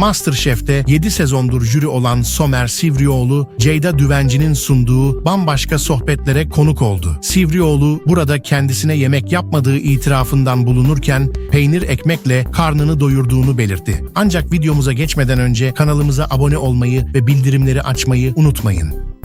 Masterchef'te 7 sezondur jüri olan Somer Sivrioğlu, Ceyda Düvenci'nin sunduğu bambaşka sohbetlere konuk oldu. Sivrioğlu burada kendisine yemek yapmadığı itirafından bulunurken peynir ekmekle karnını doyurduğunu belirtti. Ancak videomuza geçmeden önce kanalımıza abone olmayı ve bildirimleri açmayı unutmayın.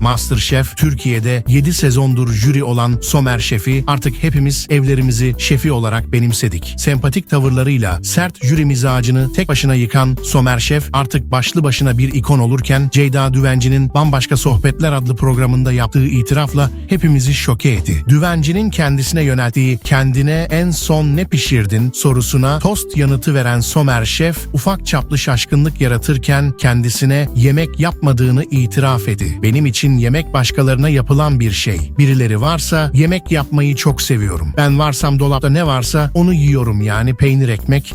Masterchef Türkiye'de 7 sezondur jüri olan Somer Şef'i artık hepimiz evlerimizi şefi olarak benimsedik. Sempatik tavırlarıyla sert jüri mizacını tek başına yıkan Somer Şef artık başlı başına bir ikon olurken Ceyda Düvenci'nin Bambaşka Sohbetler adlı programında yaptığı itirafla hepimizi şoke etti. Düvenci'nin kendisine yönelttiği kendine en son ne pişirdin sorusuna tost yanıtı veren Somer Şef ufak çaplı şaşkınlık yaratırken kendisine yemek yapmadığını itiraf etti. Benim için yemek başkalarına yapılan bir şey. Birileri varsa yemek yapmayı çok seviyorum. Ben varsam dolapta ne varsa onu yiyorum yani peynir ekmek.